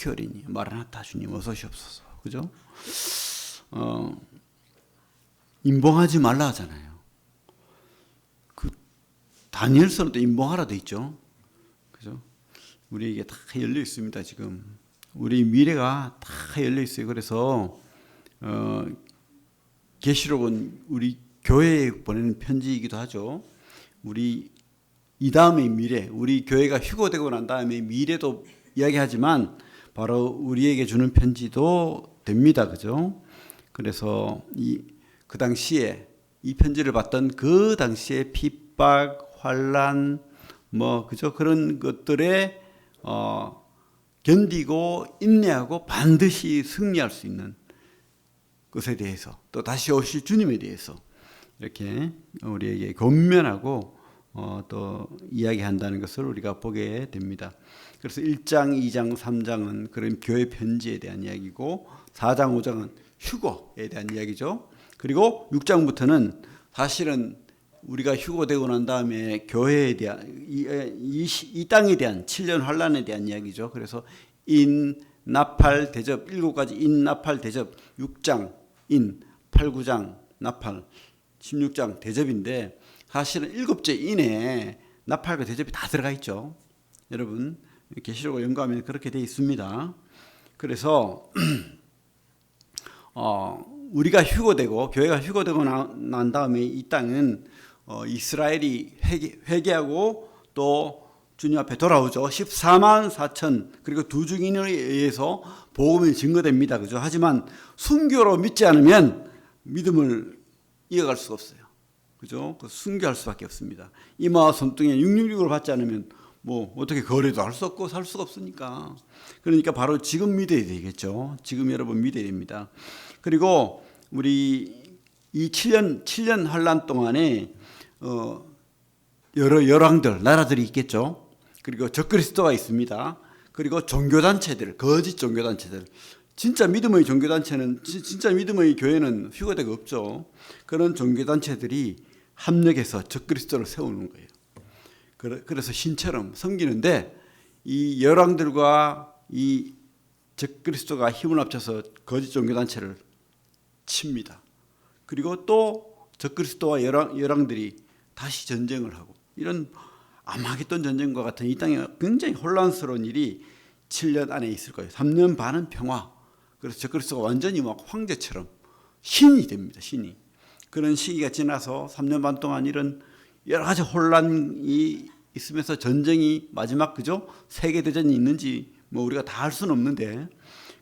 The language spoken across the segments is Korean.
박효린이 마라나타 주님 어서 오시옵소서. 그죠? 어, 인봉하지 말라 하잖아요. 그 다니엘서는 또 인봉하라 돼 있죠. 그죠? 우리에게 다 열려 있습니다, 지금. 우리 미래가 다 열려 있어요. 그래서 어 계시록은 우리 교회에 보내는 편지이기도 하죠. 우리 이 다음의 미래, 우리 교회가 휴거되고 난 다음에 미래도 이야기하지만 바로 우리에게 주는 편지도 됩니다. 그죠? 그래서 이 그 당시에 이 편지를 받던 그 당시에 핍박, 환란 뭐 그죠? 그런 것들에 어 견디고 인내하고 반드시 승리할 수 있는 것에 대해서 또 다시 오실 주님에 대해서 이렇게 우리에게 권면하고 어, 또 이야기한다는 것을 우리가 보게 됩니다. 그래서 1장, 2장, 3장은 그런 교회 편지에 대한 이야기고 4장, 5장은 휴거에 대한 이야기죠. 그리고 6장부터는 사실은 우리가 휴거되고 난 다음에 교회에 대한 이, 이, 이 땅에 대한 7년 환란에 대한 이야기죠. 그래서 인 나팔 대접 일곱 가지 인 나팔 대접 6장 인 8, 9장 나팔 16장 대접인데 사실은 일곱째 인에 나팔과 대접이 다 들어가 있죠. 여러분 계시록을 연구하면 그렇게 돼 있습니다. 그래서 어, 우리가 휴거되고 교회가 휴거되고 나, 난 다음에 이 땅은 어, 이스라엘이 회개, 회개 하고 또 주님 앞에 돌아오죠. 14만 4천 그리고 두 증인에 의해서 복음이 증거됩니다. 그죠? 하지만 순교로 믿지 않으면 믿음을 이어갈 수가 없어요. 그죠? 그 순교할 수밖에 없습니다. 이마와 손등에 666을 받지 않으면 뭐 어떻게 거래도 할 수 없고 살 수가 없으니까. 그러니까 바로 지금 믿어야 되겠죠. 지금 여러분 믿어야 됩니다. 그리고 우리 이 7년 7년 환란 동안에 어 여러 열왕들 나라들이 있겠죠. 그리고 적그리스도가 있습니다. 그리고 종교 단체들 거짓 종교 단체들 진짜 믿음의 종교 단체는 진짜 믿음의 교회는 휴거대가 없죠. 그런 종교 단체들이 합력해서 적그리스도를 세우는 거예요. 그래서 신처럼 섬기는데 이 열왕들과 이 적그리스도가 힘을 합쳐서 거짓 종교 단체를 칩니다. 그리고 또 적그리스도와 열왕, 열왕들이 다시 전쟁을 하고 이런 아마겟돈 전쟁과 같은 이 땅에 굉장히 혼란스러운 일이 7년 안에 있을 거예요. 3년 반은 평화. 그래서 적그리스도가 완전히 막 황제처럼 신이 됩니다. 신이. 그런 시기가 지나서 3년 반 동안 이런 여러 가지 혼란이 있으면서 전쟁이 마지막 그죠? 세계 대전이 있는지 뭐 우리가 다 알 수는 없는데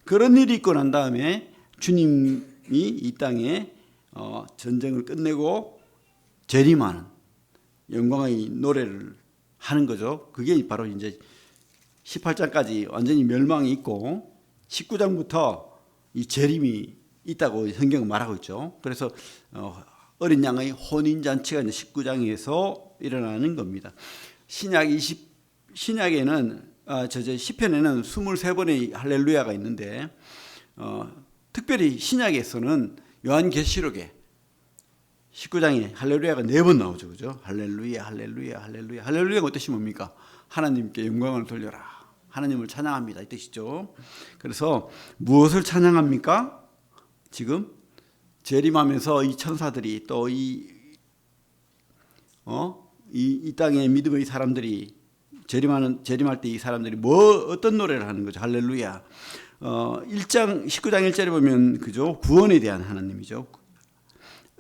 그런 일이 있고 난 다음에 주님이 이 땅에 어 전쟁을 끝내고 재림하는 영광의 노래를 하는 거죠. 그게 바로 이제 18장까지 완전히 멸망이 있고 19장부터 이 재림이 있다고 성경은 말하고 있죠. 그래서 어, 어린 양의 혼인 잔치가 이제 19장에서 일어나는 겁니다. 신약 20 신약에는 아, 저 저 시편에는 23번의 할렐루야가 있는데 어, 특별히 신약에서는 요한계시록에 19장에 할렐루야가 네 번 나오죠. 그죠? 할렐루야, 할렐루야, 할렐루야. 할렐루야가 뜻이 뭡니까? 하나님께 영광을 돌려라. 하나님을 찬양합니다. 이 뜻이죠. 그래서 무엇을 찬양합니까? 지금 재림하면서 이 천사들이 또이 어? 땅의 믿음의 사람들이 재림하는 재림할 때 이 사람들이 뭐 어떤 노래를 하는 거죠? 할렐루야. 어, 1장 19장 1절에 보면 그죠? 구원에 대한 하나님이죠.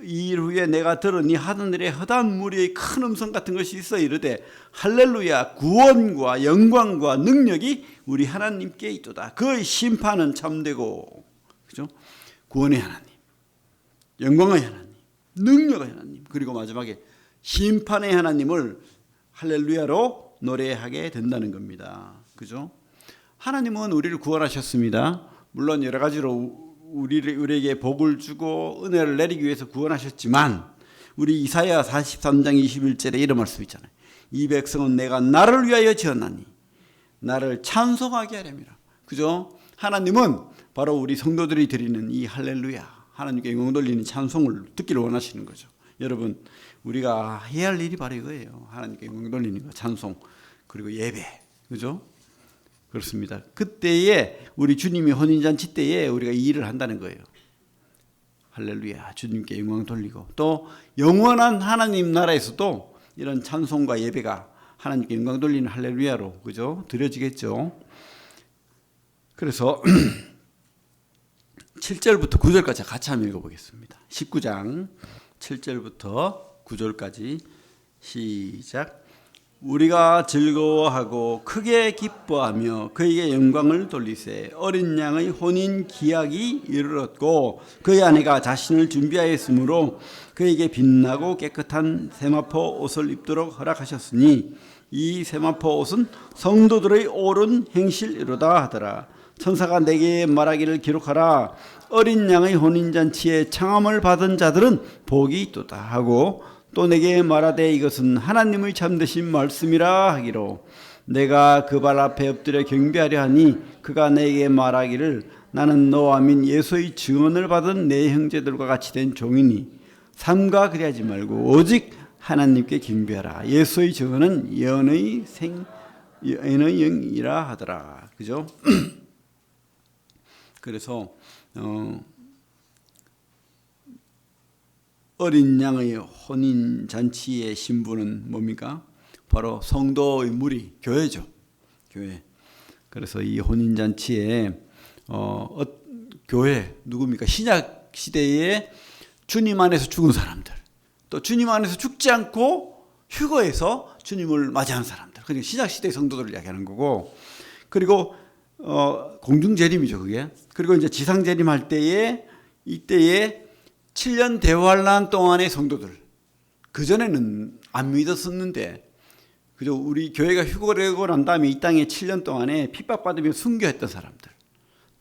이일 후에 내가 들으니 하늘에 허다한 무리의 큰 음성 같은 것이 있어 이르되 할렐루야 구원과 영광과 능력이 우리 하나님께 있도다. 그의 심판은 참되고 그죠? 구원의 하나님, 영광의 하나님, 능력의 하나님 그리고 마지막에 심판의 하나님을 할렐루야로 노래하게 된다는 겁니다. 그죠? 하나님은 우리를 구원하셨습니다. 물론 여러 가지로 우리를 우리에게 복을 주고 은혜를 내리기 위해서 구원하셨지만 우리 이사야 43장 21절에 이런 말씀 있잖아요. 이 백성은 내가 나를 위하여 지었나니 나를 찬송하게 하렵니다. 그죠? 하나님은 바로 우리 성도들이 드리는 이 할렐루야 하나님께 영광 돌리는 찬송을 듣기를 원하시는 거죠. 여러분 우리가 해야 할 일이 바로 이거예요. 하나님께 영광 돌리는 거 찬송 그리고 예배 그죠? 그렇습니다. 그때에 우리 주님이 혼인잔치 때에 우리가 이 일을 한다는 거예요. 할렐루야. 주님께 영광 돌리고 또 영원한 하나님 나라에서도 이런 찬송과 예배가 하나님께 영광 돌리는 할렐루야로 그죠? 드려지겠죠. 그래서 7절부터 9절까지 같이 한번 읽어보겠습니다. 19장 7절부터 9절까지 시작. 우리가 즐거워하고 크게 기뻐하며 그에게 영광을 돌리세 어린 양의 혼인 기약이 이르렀고 그의 아내가 자신을 준비하였으므로 그에게 빛나고 깨끗한 세마포 옷을 입도록 허락하셨으니 이 세마포 옷은 성도들의 옳은 행실이로다 하더라 천사가 내게 말하기를 기록하라. 어린 양의 혼인 잔치에 청함을 받은 자들은 복이 있도다 하고 또 내게 말하되 이것은 하나님의 참되신 말씀이라 하기로 내가 그 발 앞에 엎드려 경배하려 하니 그가 내게 말하기를 나는 너와 민 예수의 증언을 받은 내 형제들과 같이 된 종이니 삼가 그리하지 말고 오직 하나님께 경배하라. 예수의 증언은 연의 생 연의 영이라 하더라. 그죠? 그래서 어, 어린 양의 혼인 잔치의 신부는 뭡니까? 바로 성도의 무리 교회죠. 교회. 그래서 이 혼인 잔치에 어, 어, 교회 누굽니까? 신약 시대에 주님 안에서 죽은 사람들, 또 주님 안에서 죽지 않고 휴거해서 주님을 맞이한 사람들. 그러니까 신약 시대 성도들을 이야기하는 거고, 그리고 어, 공중 재림이죠, 그게. 그리고 이제 지상 재림 할 때에 이때에 7년 대환란 동안의 성도들. 그 전에는 안 믿었었는데 그죠 우리 교회가 휴거되고 난 다음에 이 땅에 7년 동안에 핍박받으며 순교했던 사람들.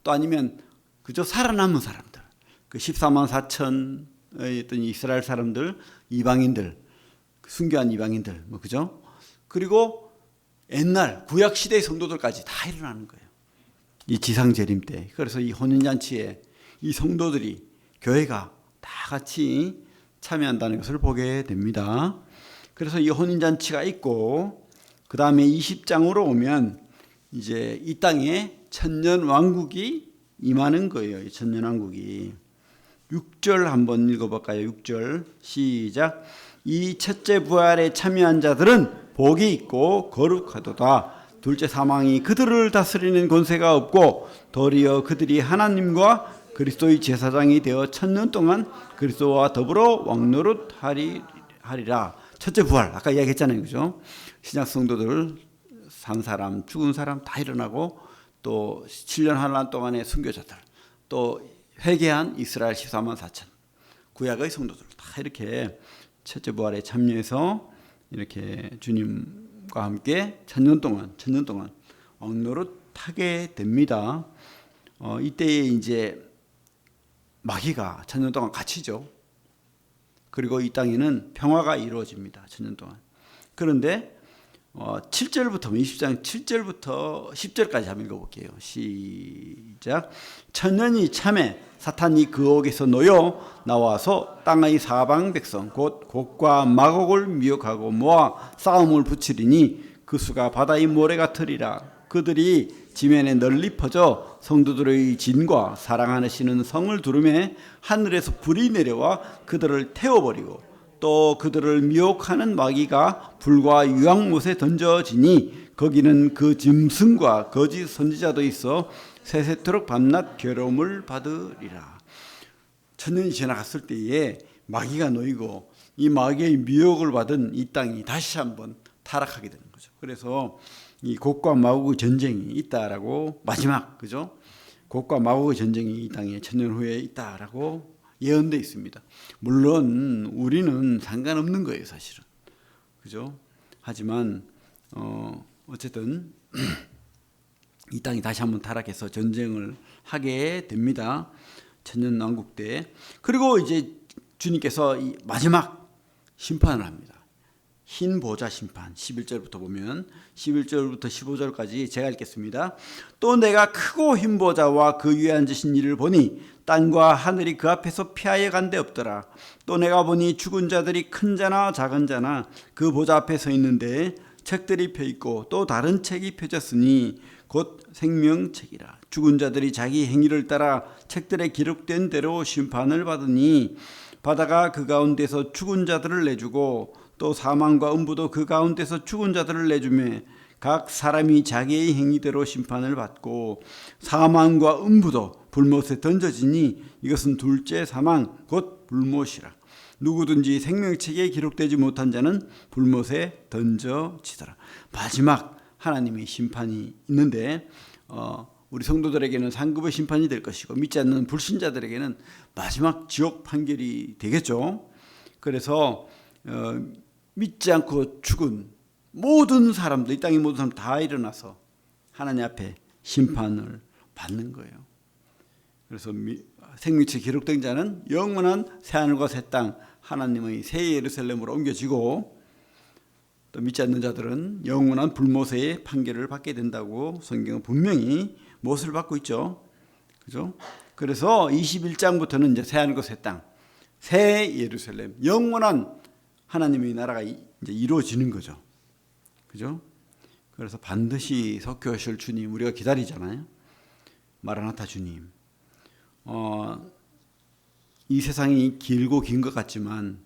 또 아니면 그저 살아남은 사람들. 그 14만 4천의 어떤 이스라엘 사람들 이방인들. 순교한 이방인들. 뭐 그죠? 그리고 옛날 구약 시대의 성도들까지 다 일어나는 거예요 이 지상 재림 때 그래서 이 혼인 잔치에 이 성도들이 교회가 다 같이 참여한다는 것을 보게 됩니다. 그래서 이 혼인잔치가 있고 그 다음에 20장으로 오면 이제 이 땅에 천년 왕국이 임하는 거예요. 이 천년 왕국이 6절 한번 읽어볼까요? 6절 시작. 이 첫째 부활에 참여한 자들은 복이 있고 거룩하도다. 둘째 사망이 그들을 다스리는 권세가 없고 도리어 그들이 하나님과 그리스도의 제사장이 되어 천년 동안 그리스도와 더불어 왕노릇 하리라. 첫째 부활 아까 이야기했잖아요, 그죠? 신약 성도들 산 사람, 죽은 사람 다 일어나고 또 7년 한란 동안의 순교자들 또 회개한 이스라엘 14만 4천 구약의 성도들 다 이렇게 첫째 부활에 참여해서 이렇게 주님 과 함께 천년 동안 천년 동안 왕노릇 하게 됩니다. 어, 이때에 이제 마귀가 천년 동안 갇히죠. 그리고 이 땅에는 평화가 이루어집니다. 천년 동안. 그런데 어, 7절부터 20장 7절부터 10절까지 한번 읽어볼게요. 시작. 천년이 참에 사탄이 그 옥에서 놓여 나와서 땅의 사방 백성 곧 곡과 마곡을 미혹하고 모아 싸움을 붙이리니 그 수가 바다의 모래 같으리라. 그들이 지면에 널리 퍼져 성도들의 진과 사랑하시는 성을 두름에 하늘에서 불이 내려와 그들을 태워버리고 또 그들을 미혹하는 마귀가 불과 유황못에 던져지니 거기는 그 짐승과 거짓 선지자도 있어 세세토록 밤낮 괴로움을 받으리라. 천년이 지나갔을 때에 마귀가 놓이고 이 마귀의 미혹을 받은 이 땅이 다시 한번 타락하게 되는 거죠. 그래서 이 곡과 마곡의 전쟁이 있다라고 마지막 그죠? 곡과 마곡의 전쟁이 이 땅에 천년 후에 있다라고 예언돼 있습니다. 물론 우리는 상관없는 거예요, 사실은. 그죠? 하지만 어 어쨌든 이 땅이 다시 한번 타락해서 전쟁을 하게 됩니다. 천년 왕국 때. 그리고 이제 주님께서 마지막 심판을 합니다. 흰 보좌 심판 11절부터 보면 11절부터 15절까지 제가 읽겠습니다. 또 내가 크고 흰 보좌와 그 위에 앉으신 이를 보니 땅과 하늘이 그 앞에서 피하여 간데 없더라. 또 내가 보니 죽은 자들이 큰 자나 작은 자나 그 보좌 앞에 서 있는데 책들이 펴 있고 또 다른 책이 펴졌으니 곧 생명책이라 죽은 자들이 자기 행위를 따라 책들에 기록된 대로 심판을 받으니 바다가 그 가운데서 죽은 자들을 내주고 또 사망과 음부도 그 가운데서 죽은 자들을 내주매 각 사람이 자기의 행위대로 심판을 받고 사망과 음부도 불못에 던져지니 이것은 둘째 사망 곧 불못이라 누구든지 생명책에 기록되지 못한 자는 불못에 던져지더라 마지막 하나님의 심판이 있는데 어, 우리 성도들에게는 상급의 심판이 될 것이고 믿지 않는 불신자들에게는 마지막 지옥 판결이 되겠죠. 그래서 어, 믿지 않고 죽은 모든 사람들 이 땅의 모든 사람 다 일어나서 하나님 앞에 심판을 받는 거예요. 그래서 미, 생명체 기록된 자는 영원한 새 하늘과 새 땅 하나님의 새 예루살렘으로 옮겨지고 또 믿지 않는 자들은 영원한 불모세의 판결을 받게 된다고 성경은 분명히 못을 받고 있죠. 그죠? 그래서 21장부터는 이제 새 하늘과 새 땅, 새 예루살렘, 영원한 하나님의 나라가 이제 이루어지는 거죠. 그죠? 그래서 반드시 석교하실 주님 우리가 기다리잖아요. 마라나타 주님. 어, 이 세상이 길고 긴 것 같지만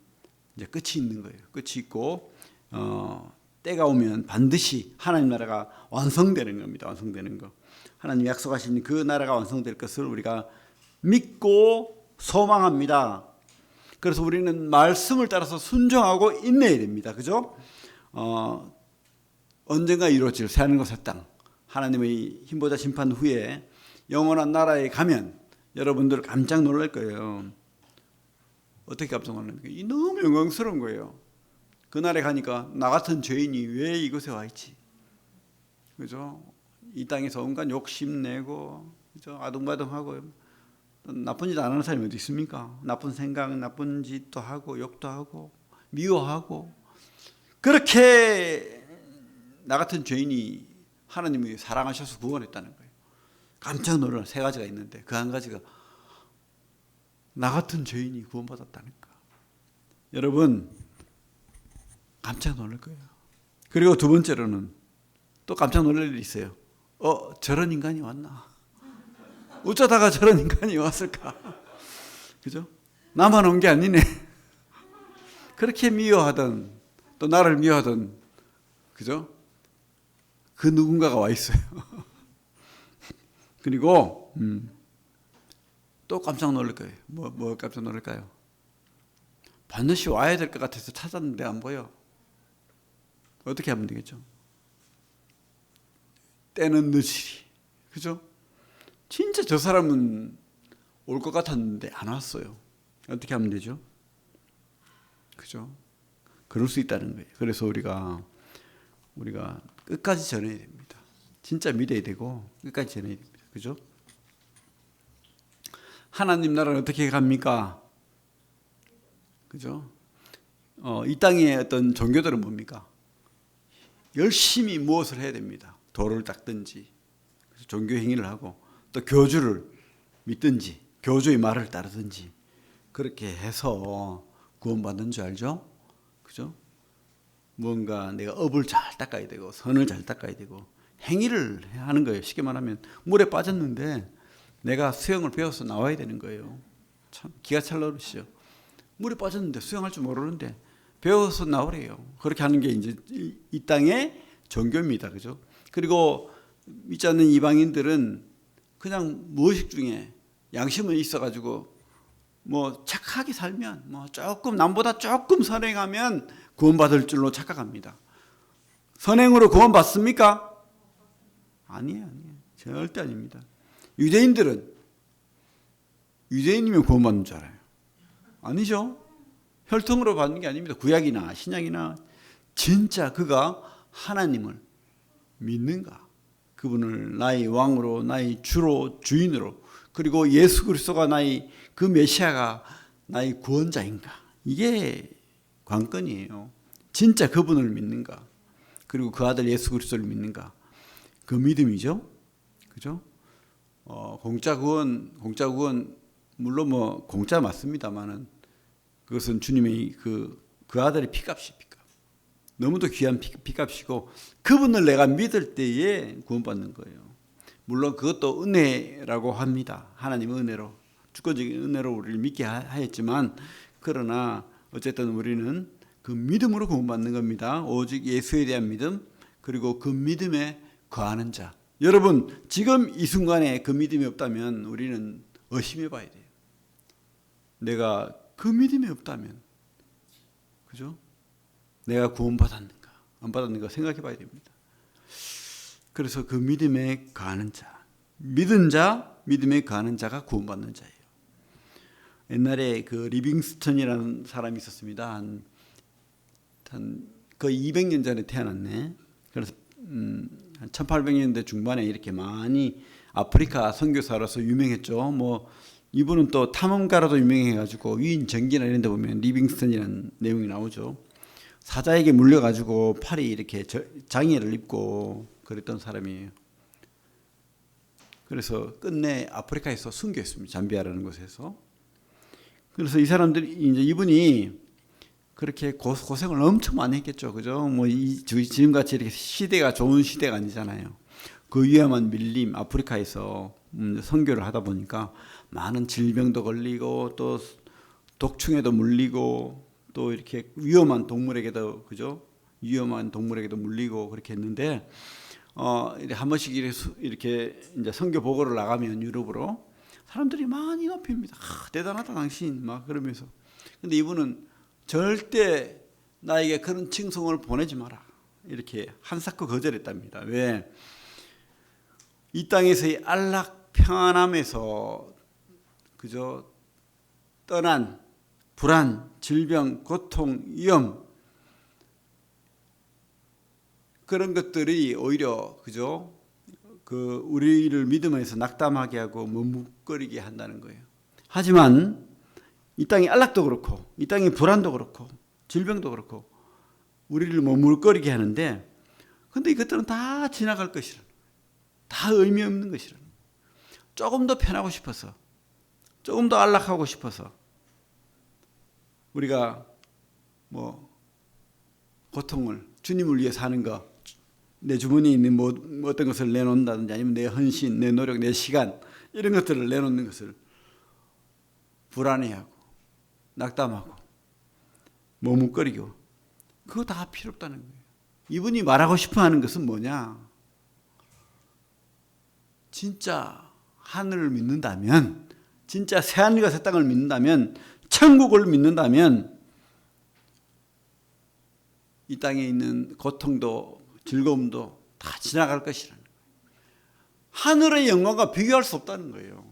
이제 끝이 있는 거예요. 끝이 있고 어, 때가 오면 반드시 하나님 나라가 완성되는 겁니다. 완성되는 거. 하나님 약속하신 그 나라가 완성될 것을 우리가 믿고 소망합니다. 그래서 우리는 말씀을 따라서 순종하고 인내해야 됩니다. 그죠? 어, 언젠가 이루어질 새하늘과 새 땅, 하나님의 힘보다 심판 후에 영원한 나라에 가면 여러분들 깜짝 놀랄 거예요. 어떻게 깜짝 놀랍니까? 이 너무 영광스러운 거예요. 그날에 가니까 나 같은 죄인이 왜 이곳에 와 있지? 그죠? 이 땅에서 온갖 욕심내고 그죠? 아둥바둥하고 나쁜 짓 안 하는 사람이 어디 있습니까? 나쁜 생각, 나쁜 짓도 하고 욕도 하고 미워하고 그렇게 나 같은 죄인이 하나님이 사랑하셔서 구원했다는 거예요. 깜짝 놀란 세 가지가 있는데 그 한 가지가 나 같은 죄인이 구원받았다니까. 여러분 깜짝 놀랄 거예요. 그리고 두 번째로는 또 깜짝 놀랄 일이 있어요. 어, 저런 인간이 왔나? 어쩌다가 저런 인간이 왔을까? 그죠? 나만 온 게 아니네. 그렇게 미워하던, 또 나를 미워하던, 그죠? 그 누군가가 와 있어요. 그리고, 음, 또 깜짝 놀랄 거예요. 뭐, 뭐 깜짝 놀랄까요? 반드시 와야 될 것 같아서 찾았는데 안 보여. 어떻게 하면 되겠죠? 때는 늦으리. 그죠? 진짜 저 사람은 올 것 같았는데 안 왔어요. 어떻게 하면 되죠? 그죠? 그럴 수 있다는 거예요. 그래서 우리가 우리가 끝까지 전해야 됩니다. 진짜 믿어야 되고 끝까지 전해야 됩니다. 그죠? 하나님 나라는 어떻게 갑니까? 그죠? 어, 이 땅의 어떤 종교들은 뭡니까? 열심히 무엇을 해야 됩니다. 도를 닦든지 종교 행위를 하고 또 교주를 믿든지 교주의 말을 따르든지 그렇게 해서 구원받는 줄 알죠? 그죠? 뭔가 내가 업을 잘 닦아야 되고 선을 잘 닦아야 되고 행위를 하는 거예요. 쉽게 말하면 물에 빠졌는데 내가 수영을 배워서 나와야 되는 거예요. 참 기가 찰 노릇이죠. 물에 빠졌는데 수영할 줄 모르는데 배워서 나오래요. 그렇게 하는 게 이제 이 땅의 종교입니다. 그죠? 그리고 믿지 않는 이방인들은 그냥 무의식 중에 양심은 있어가지고 뭐 착하게 살면 뭐 조금 남보다 조금 선행하면 구원받을 줄로 착각합니다. 선행으로 구원받습니까? 아니에요, 아니에요. 절대 아닙니다. 유대인들은 유대인이면 구원받는 줄 알아요. 아니죠. 혈통으로 받는 게 아닙니다. 구약이나 신약이나 진짜 그가 하나님을 믿는가? 그분을 나의 왕으로, 나의 주로, 주인으로, 그리고 예수 그리스도가 나의 그 메시아가 나의 구원자인가? 이게 관건이에요. 진짜 그분을 믿는가? 그리고 그 아들 예수 그리스도를 믿는가? 그 믿음이죠. 그죠? 어, 공짜 구원, 공짜 구원 물론 뭐 공짜 맞습니다만은 그것은 주님의 그, 그 아들의 피값이 피값. 너무도 귀한 피, 피값이고 그분을 내가 믿을 때에 구원받는 거예요. 물론 그것도 은혜라고 합니다. 하나님의 은혜로 주권적인 은혜로 우리를 믿게 하- 하였지만 그러나 어쨌든 우리는 그 믿음으로 구원받는 겁니다. 오직 예수에 대한 믿음 그리고 그 믿음에 거하는 자. 여러분 지금 이 순간에 그 믿음이 없다면 우리는 의심해 봐야 돼요. 내가 그 믿음이 없다면 그죠? 내가 구원받았는가 안 받았는가 생각해 봐야 됩니다. 그래서 그 믿음에 거하는 자, 믿은 자, 믿음에 거하는 자가 구원받는 자예요. 옛날에 그 리빙스턴이라는 사람이 있었습니다. 한, 한 거의 200년 전에 태어났네. 그래서 음, 한 1800년대 중반에 이렇게 많이 아프리카 선교사로서 유명했죠. 뭐 이분은 또 탐험가로도 유명해가지고 위인 전기나 이런 데 보면 리빙스턴이라는 내용이 나오죠. 사자에게 물려가지고 팔이 이렇게 저- 장애를 입고 그랬던 사람이에요. 그래서 끝내 아프리카에서 순교했습니다. 잠비아라는 곳에서. 그래서 이 사람들이 이제 이분이 그렇게 고, 고생을 엄청 많이 했겠죠. 그죠? 뭐 이 지금 같이 이렇게 시대가 좋은 시대가 아니잖아요. 그 위험한 밀림 아프리카에서 음, 선교를 하다 보니까 많은 질병도 걸리고 또 독충에도 물리고 또 이렇게 위험한 동물에게도 그죠? 위험한 동물에게도 물리고 그렇게 했는데 어 이렇게 한 번씩 이렇게 이제 선교 보고를 나가면 유럽으로 사람들이 많이 높입니다. 아, 대단하다 당신 막 그러면서 근데 이분은 절대 나에게 그런 칭송을 보내지 마라 이렇게 한사코 거절했답니다. 왜? 이 땅에서의 안락 평안함에서 그저 떠난 불안, 질병, 고통, 위험 그런 것들이 오히려 그죠? 그 우리를 믿음에서 낙담하게 하고 머뭇거리게 한다는 거예요. 하지만 이 땅의 안락도 그렇고 이 땅의 불안도 그렇고 질병도 그렇고 우리를 머물거리게 하는데 근데 이것들은 다 지나갈 것이라 다 의미 없는 것이라 조금 더 편하고 싶어서 조금 더 안락하고 싶어서 우리가 뭐 고통을 주님을 위해 사는 거내 주머니에 있는 뭐, 뭐 어떤 것을 내놓는다든지 아니면 내 헌신, 내 노력, 내 시간 이런 것들을 내놓는 것을 불안해하고 낙담하고 머뭇거리고 그거 다 필요 없다는 거예요. 이분이 말하고 싶어 하는 것은 뭐냐? 진짜 하늘을 믿는다면 진짜 새하늘과 새 땅을 믿는다면 천국을 믿는다면 이 땅에 있는 고통도 즐거움도 다 지나갈 것이라는 거예요. 하늘의 영광과 비교할 수 없다는 거예요.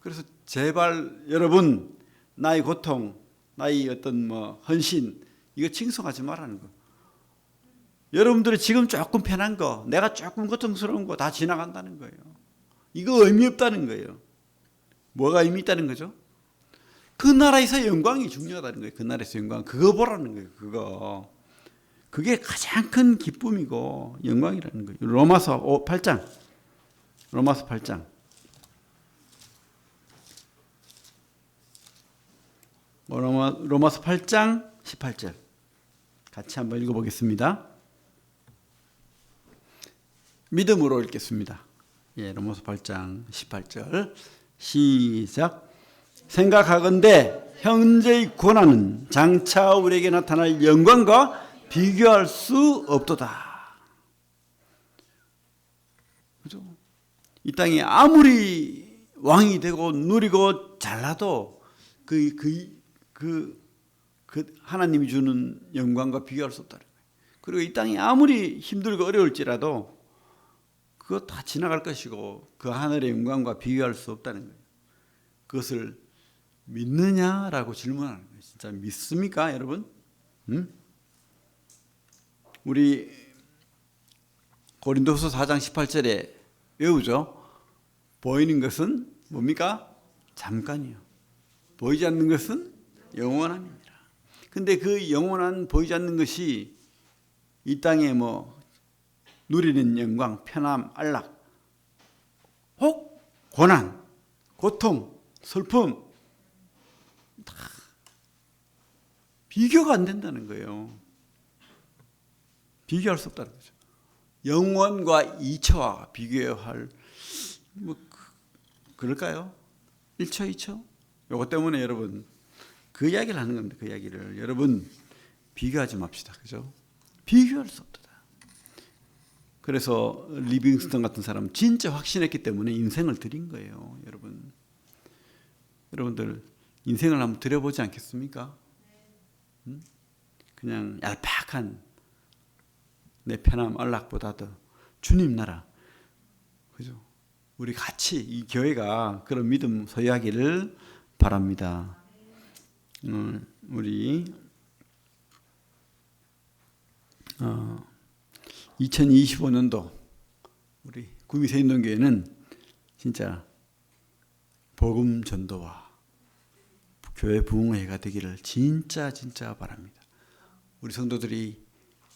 그래서 제발 여러분 나의 고통, 나의 어떤 뭐 헌신 이거 칭송하지 말라는 거. 여러분들이 지금 조금 편한 거, 내가 조금 고통스러운 거 다 지나간다는 거예요. 이거 의미 없다는 거예요. 뭐가 의미 있다는 거죠? 그 나라에서 영광이 중요하다는 거예요. 그 나라에서 영광. 그거 보라는 거예요. 그거. 그게 가장 큰 기쁨이고 영광이라는 거예요. 로마서 8장. 로마서 8장. 로마, 로마 서 8장 18절. 같이 한번 읽어보겠습니다. 믿음으로 읽겠습니다. 예, 로마서 8장 18절. 시작. 생각하건대 현재의 고난은 장차 우리에게 나타날 영광과 비교할 수 없도다. 그죠? 이 땅에 아무리 왕이 되고 누리고 잘나도 그, 그, 그, 그 하나님이 주는 영광과 비교할 수 거예요. 그리고 이 땅이 아무리 힘들고 어려울지라도 그거 다 지나갈 것이고 그 하늘의 영광과 비교할 수 없다는 거예요. 그것을 믿느냐라고 질문하는 거예요. 진짜 믿습니까, 여러분? 응? 우리 고린도서 4장 18절에 외우죠. 보이는 것은 뭡니까? 잠깐이요. 보이지 않는 것은 영원함입니다. 근데 그 영원한 보이지 않는 것이 이 땅에 뭐 누리는 영광, 편함, 안락, 혹 고난, 고통, 슬픔 다 비교가 안 된다는 거예요. 비교할 수 없다는 거죠. 영원과 이처와 비교할 뭐 그, 그럴까요? 1초, 2초? 요것 때문에 여러분 그 이야기를 하는 겁니다. 그 이야기를 여러분 비교하지 맙시다. 그죠? 비교할 수 없다. 그래서 리빙스턴 같은 사람 진짜 확신했기 때문에 인생을 드린 거예요, 여러분. 여러분들 인생을 한번 드려보지 않겠습니까? 음? 그냥 얄팍한 내 편함 안락보다도 주님 나라, 그죠? 우리 같이 이 교회가 그런 믿음 소유하기를 바랍니다. 음, 우리 어, 2025년도 우리 구미세인동교회는 진짜 복음 전도와 교회 부흥회가 되기를 진짜 진짜 바랍니다. 우리 성도들이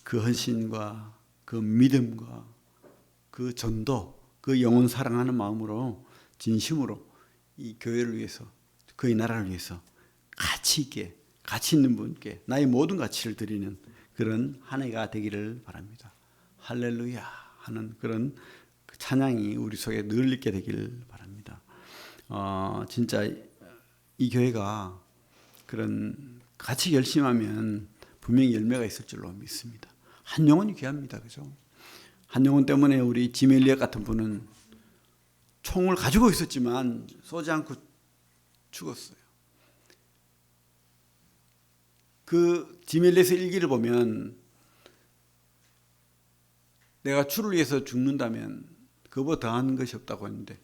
그 헌신과 그 믿음과 그 전도, 그 영혼 사랑하는 마음으로 진심으로 이 교회를 위해서 그의 나라를 위해서 가치 있게 가치 있는 분께 나의 모든 가치를 드리는 그런 한 해가 되기를 바랍니다. 할렐루야 하는 그런 그 찬양이 우리 속에 늘 있게 되기를 바랍니다. 어, 진짜 이 교회가 그런 같이 열심히 하면 분명히 열매가 있을 줄로 믿습니다. 한 영혼이 귀합니다. 그죠? 한 영혼 때문에 우리 지멜리아 같은 분은 총을 가지고 있었지만 쏘지 않고 죽었어요. 그 지멜리에서 일기를 보면 내가 주를 위해서 죽는다면 그보다 더한 것이 없다고 했는데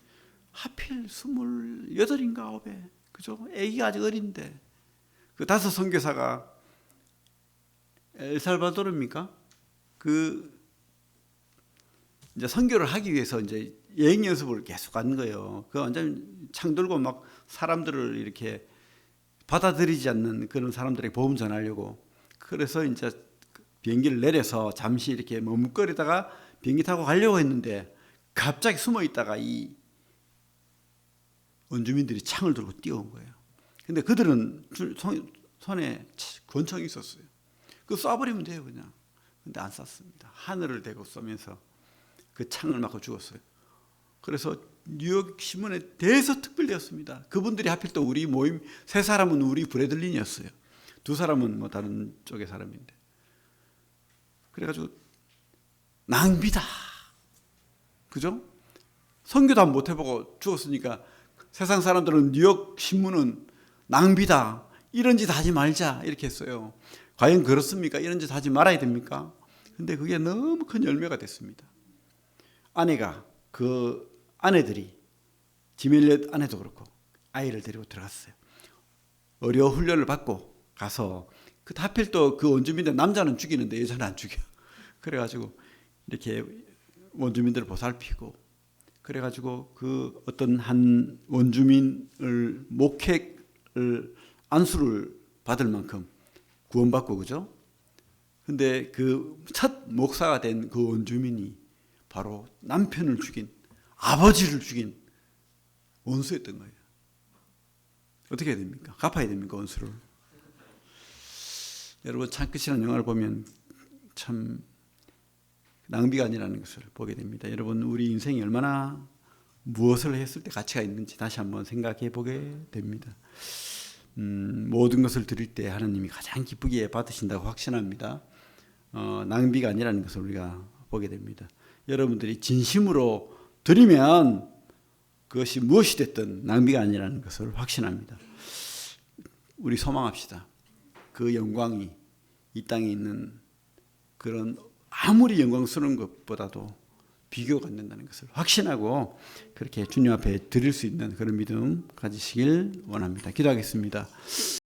하필 스물여덟인가 아홉에 그죠? 애기가 아직 어린데 그 다섯 선교사가 엘살바도르입니까? 그 이제 선교를 하기 위해서 이제 여행 연습을 계속 한 거예요. 그 완전 창 들고 막 사람들을 이렇게 받아들이지 않는 그런 사람들에게 복음 전하려고 그래서 이제 비행기를 내려서 잠시 이렇게 머뭇거리다가 비행기 타고 가려고 했는데 갑자기 숨어 있다가 이 원주민들이 창을 들고 뛰어온 거예요. 근데 그들은 손, 손에 권총이 있었어요. 그 쏴버리면 돼요, 그냥. 근데 안 쐈습니다. 하늘을 대고 쏘면서 그 창을 맞고 죽었어요. 그래서 뉴욕 신문에 대해서 특별되었습니다. 그분들이 하필 또 우리 모임 세 사람은 우리 브래들린이었어요. 두 사람은 뭐 다른 쪽의 사람인데. 그래가지고 낭비다. 그죠? 선교도 안 못 해보고 죽었으니까 세상 사람들은 뉴욕 신문은 낭비다. 이런 짓 하지 말자. 이렇게 했어요. 과연 그렇습니까? 이런 짓 하지 말아야 됩니까? 근데 그게 너무 큰 열매가 됐습니다. 아내가 그 아내들이 지멜렛 아내도 그렇고 아이를 데리고 들어갔어요. 어려 훈련을 받고 가서 그 하필 또 그 원주민들 남자는 죽이는데 여자는 안 죽여. 그래가지고 이렇게 원주민들을 보살피고 그래가지고 그 어떤 한 원주민을 목회를 안수를 받을 만큼 구원받고 그죠? 근데 그 첫 목사가 된 그 원주민이 바로 남편을 죽인 아버지를 죽인 원수였던 거예요. 어떻게 해야 됩니까? 갚아야 됩니까 원수를? 여러분 창끝이라는 영화를 보면 참 낭비가 아니라는 것을 보게 됩니다. 여러분 우리 인생이 얼마나 무엇을 했을 때 가치가 있는지 다시 한번 생각해 보게 됩니다. 음, 모든 것을 드릴 때 하나님이 가장 기쁘게 받으신다고 확신합니다. 어, 낭비가 아니라는 것을 우리가 보게 됩니다. 여러분들이 진심으로 드리면 그것이 무엇이 됐든 낭비가 아니라는 것을 확신합니다. 우리 소망합시다. 그 영광이 이 땅에 있는 그런 아무리 영광스러운 것보다도 비교가 안 된다는 것을 확신하고 그렇게 주님 앞에 드릴 수 있는 그런 믿음 가지시길 원합니다. 기도하겠습니다.